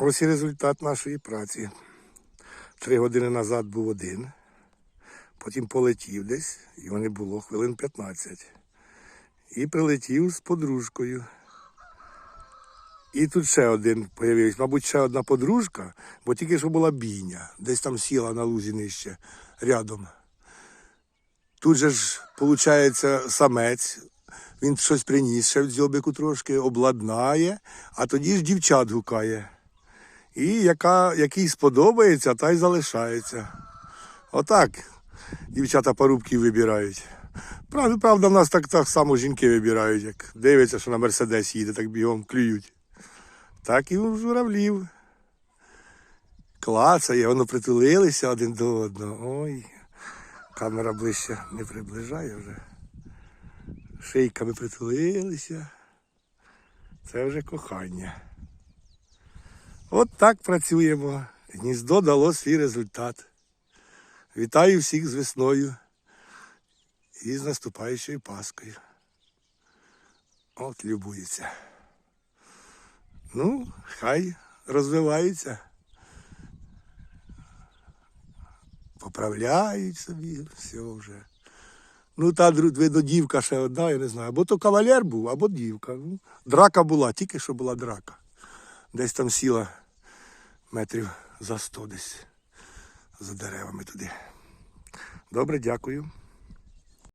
Ось і результат нашої праці. Три години назад був один, потім полетів десь, його не було хвилин 15. І прилетів з подружкою. І тут ще один появився, мабуть, ще одна подружка, бо тільки що була бійня, десь там сіла на лузі нижче рядом. Тут же ж, виходить, самець, він щось приніс ще в дзьобику трошки, обладнає, а тоді ж дівчат гукає. І яка, який сподобається, та й залишається. Отак дівчата парубків вибирають. Правда, правда, в нас так, так само жінки вибирають, як дивляться, що на Мерседес їде, так бігом клюють. Так і у журавлів. Клацає, воно притулилися один до одного. Ой, камера ближче не приближає вже. Шийками притулилися. Це вже кохання. От так працюємо. Гніздо дало свій результат. Вітаю всіх з весною і з наступаючою Паскою. От любується. Ну, хай розвиваються. Поправляють собі, все вже. Ну, та дівка ще одна, я не знаю. Або то кавалер був, або дівка. Ну, драка була, тільки що була драка. Десь там сіла метрів за сто десь за деревами туди. Добре, дякую.